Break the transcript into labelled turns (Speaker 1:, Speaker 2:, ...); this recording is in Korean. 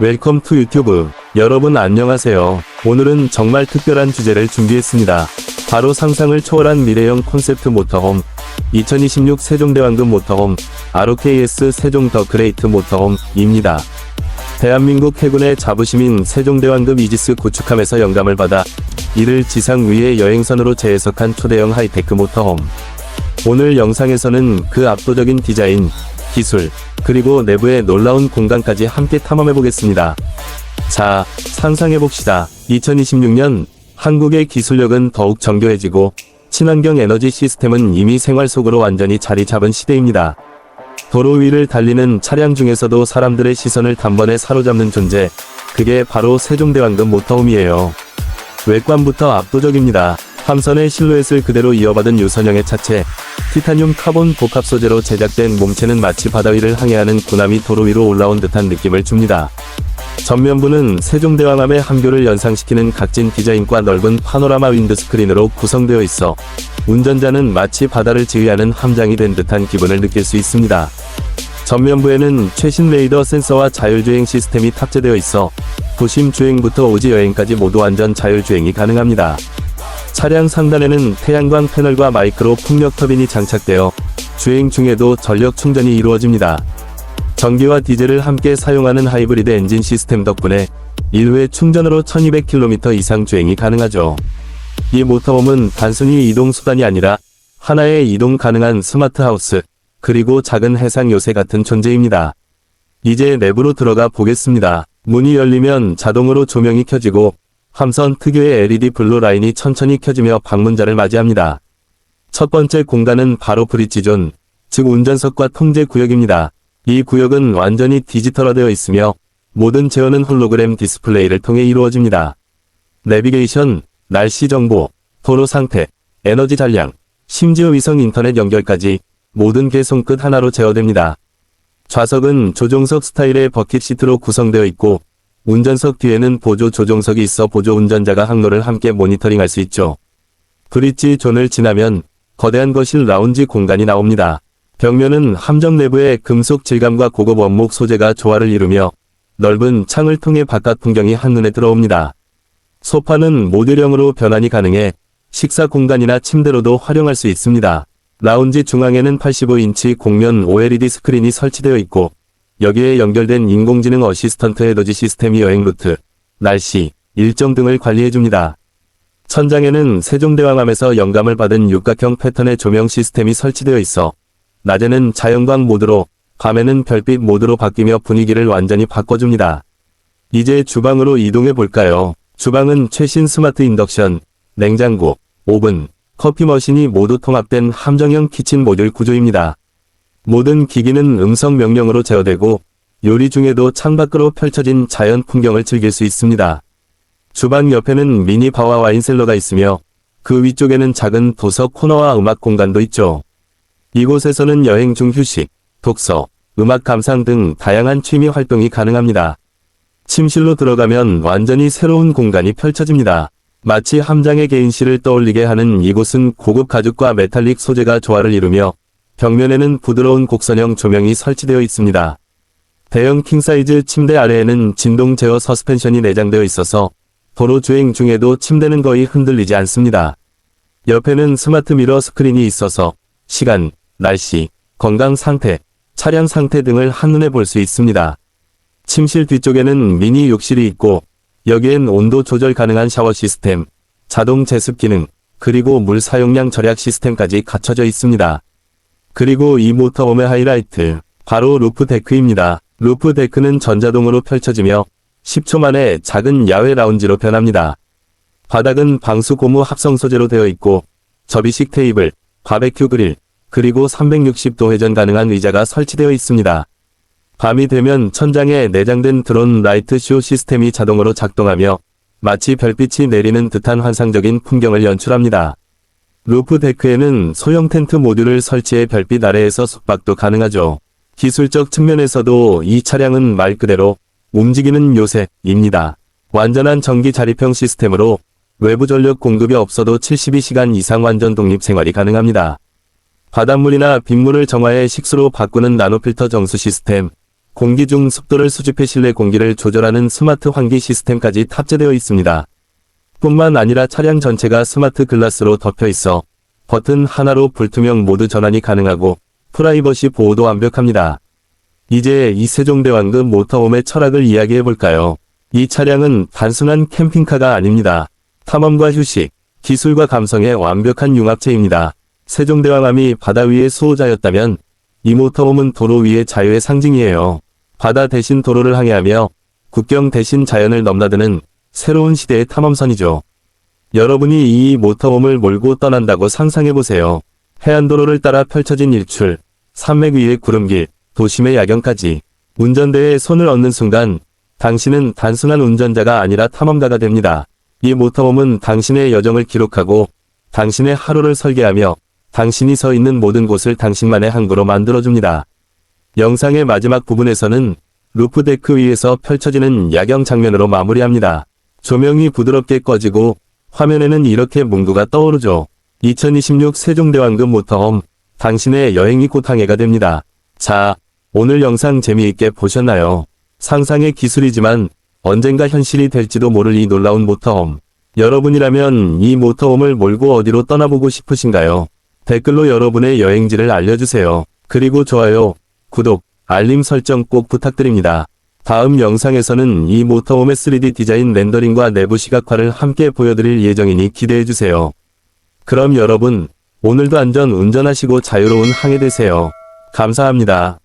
Speaker 1: 웰컴 투 유튜브. 여러분 안녕하세요. 오늘은 정말 특별한 주제를 준비했습니다. 바로 상상을 초월한 미래형 콘셉트 모터홈. 2026 세종대왕금 모터홈, ROKS 세종 더 그레이트 모터홈입니다. 대한민국 해군의 자부심인 세종대왕금 이지스 구축함에서 영감을 받아 이를 지상 위의 여행선으로 재해석한 초대형 하이테크 모터홈. 오늘 영상에서는 그 압도적인 디자인, 기술, 그리고 내부의 놀라운 공간까지 함께 탐험해보겠습니다. 자, 상상해봅시다. 2026년 한국의 기술력은 더욱 정교해지고 친환경 에너지 시스템은 이미 생활 속으로 완전히 자리 잡은 시대입니다. 도로 위를 달리는 차량 중에서도 사람들의 시선을 단번에 사로잡는 존재, 그게 바로 세종대왕금 모터홈이에요. 외관부터 압도적입니다. 함선의 실루엣을 그대로 이어받은 유선형의 차체, 티타늄 카본 복합 소재로 제작된 몸체는 마치 바다 위를 항해하는 군함이 도로 위로 올라온 듯한 느낌을 줍니다. 전면부는 세종대왕함의 함교를 연상시키는 각진 디자인과 넓은 파노라마 윈드스크린으로 구성되어 있어 운전자는 마치 바다를 지휘하는 함장이 된 듯한 기분을 느낄 수 있습니다. 전면부에는 최신 레이더 센서와 자율주행 시스템이 탑재되어 있어 도심 주행부터 오지 여행까지 모두 완전 자율주행이 가능합니다. 차량 상단에는 태양광 패널과 마이크로 풍력 터빈이 장착되어 주행 중에도 전력 충전이 이루어집니다. 전기와 디젤을 함께 사용하는 하이브리드 엔진 시스템 덕분에 1회 충전으로 1200km 이상 주행이 가능하죠. 이 모터홈은 단순히 이동 수단이 아니라 하나의 이동 가능한 스마트 하우스, 그리고 작은 해상 요새 같은 존재입니다. 이제 내부로 들어가 보겠습니다. 문이 열리면 자동으로 조명이 켜지고 함선 특유의 LED 블루 라인이 천천히 켜지며 방문자를 맞이합니다. 첫 번째 공간은 바로 브릿지존, 즉 운전석과 통제 구역입니다. 이 구역은 완전히 디지털화되어 있으며 모든 제어는 홀로그램 디스플레이를 통해 이루어집니다. 내비게이션, 날씨 정보, 도로 상태, 에너지 잔량, 심지어 위성 인터넷 연결까지 모든 게 손끝 하나로 제어됩니다. 좌석은 조종석 스타일의 버킷 시트로 구성되어 있고 운전석 뒤에는 보조 조종석이 있어 보조 운전자가 항로를 함께 모니터링할 수 있죠. 브릿지 존을 지나면 거대한 거실 라운지 공간이 나옵니다. 벽면은 함정 내부의 금속 질감과 고급 원목 소재가 조화를 이루며 넓은 창을 통해 바깥 풍경이 한눈에 들어옵니다. 소파는 모듈형으로 변환이 가능해 식사 공간이나 침대로도 활용할 수 있습니다. 라운지 중앙에는 85인치 공면 OLED 스크린이 설치되어 있고 여기에 연결된 인공지능 어시스턴트 에너지 시스템이 여행 루트, 날씨, 일정 등을 관리해줍니다. 천장에는 세종대왕함에서 영감을 받은 육각형 패턴의 조명 시스템이 설치되어 있어 낮에는 자연광 모드로, 밤에는 별빛 모드로 바뀌며 분위기를 완전히 바꿔줍니다. 이제 주방으로 이동해 볼까요? 주방은 최신 스마트 인덕션, 냉장고, 오븐, 커피 머신이 모두 통합된 함정형 키친 모듈 구조입니다. 모든 기기는 음성 명령으로 제어되고 요리 중에도 창밖으로 펼쳐진 자연 풍경을 즐길 수 있습니다. 주방 옆에는 미니 바와 와인 셀러가 있으며 그 위쪽에는 작은 도서 코너와 음악 공간도 있죠. 이곳에서는 여행 중 휴식, 독서, 음악 감상 등 다양한 취미 활동이 가능합니다. 침실로 들어가면 완전히 새로운 공간이 펼쳐집니다. 마치 함장의 개인실을 떠올리게 하는 이곳은 고급 가죽과 메탈릭 소재가 조화를 이루며 벽면에는 부드러운 곡선형 조명이 설치되어 있습니다. 대형 킹사이즈 침대 아래에는 진동 제어 서스펜션이 내장되어 있어서 도로 주행 중에도 침대는 거의 흔들리지 않습니다. 옆에는 스마트 미러 스크린이 있어서 시간, 날씨, 건강 상태, 차량 상태 등을 한눈에 볼 수 있습니다. 침실 뒤쪽에는 미니 욕실이 있고 여기엔 온도 조절 가능한 샤워 시스템, 자동 제습 기능, 그리고 물 사용량 절약 시스템까지 갖춰져 있습니다. 그리고 이 모터홈의 하이라이트, 바로 루프 데크입니다. 루프 데크는 전자동으로 펼쳐지며 10초 만에 작은 야외 라운지로 변합니다. 바닥은 방수 고무 합성 소재로 되어 있고 접이식 테이블, 바베큐 그릴, 그리고 360도 회전 가능한 의자가 설치되어 있습니다. 밤이 되면 천장에 내장된 드론 라이트 쇼 시스템이 자동으로 작동하며 마치 별빛이 내리는 듯한 환상적인 풍경을 연출합니다. 루프 데크에는 소형 텐트 모듈을 설치해 별빛 아래에서 숙박도 가능하죠. 기술적 측면에서도 이 차량은 말 그대로 움직이는 요새입니다. 완전한 전기 자립형 시스템으로 외부 전력 공급이 없어도 72시간 이상 완전 독립 생활이 가능합니다. 바닷물이나 빗물을 정화해 식수로 바꾸는 나노필터 정수 시스템, 공기 중 습도를 수집해 실내 공기를 조절하는 스마트 환기 시스템까지 탑재되어 있습니다. 뿐만 아니라 차량 전체가 스마트 글라스로 덮여 있어 버튼 하나로 불투명 모드 전환이 가능하고 프라이버시 보호도 완벽합니다. 이제 이 세종대왕금 모터홈의 철학을 이야기해 볼까요? 이 차량은 단순한 캠핑카가 아닙니다. 탐험과 휴식, 기술과 감성의 완벽한 융합체입니다. 세종대왕암이 바다 위의 수호자였다면 이 모터홈은 도로 위의 자유의 상징이에요. 바다 대신 도로를 항해하며 국경 대신 자연을 넘나드는 새로운 시대의 탐험선이죠. 여러분이 이 모터홈을 몰고 떠난다고 상상해보세요. 해안도로를 따라 펼쳐진 일출, 산맥 위의 구름길, 도심의 야경까지 운전대에 손을 얹는 순간 당신은 단순한 운전자가 아니라 탐험가가 됩니다. 이 모터홈은 당신의 여정을 기록하고 당신의 하루를 설계하며 당신이 서 있는 모든 곳을 당신만의 항구로 만들어줍니다. 영상의 마지막 부분에서는 루프데크 위에서 펼쳐지는 야경 장면으로 마무리합니다. 조명이 부드럽게 꺼지고 화면에는 이렇게 문구가 떠오르죠. 2026 세종대왕금 모터홈, 당신의 여행이 곧 항해가 됩니다. 자, 오늘 영상 재미있게 보셨나요? 상상의 기술이지만 언젠가 현실이 될지도 모를 이 놀라운 모터홈. 여러분이라면 이 모터홈을 몰고 어디로 떠나보고 싶으신가요? 댓글로 여러분의 여행지를 알려주세요. 그리고 좋아요, 구독, 알림 설정 꼭 부탁드립니다. 다음 영상에서는 이 모터홈의 3D 디자인 렌더링과 내부 시각화를 함께 보여드릴 예정이니 기대해주세요. 그럼 여러분, 오늘도 안전 운전하시고 자유로운 항해 되세요. 감사합니다.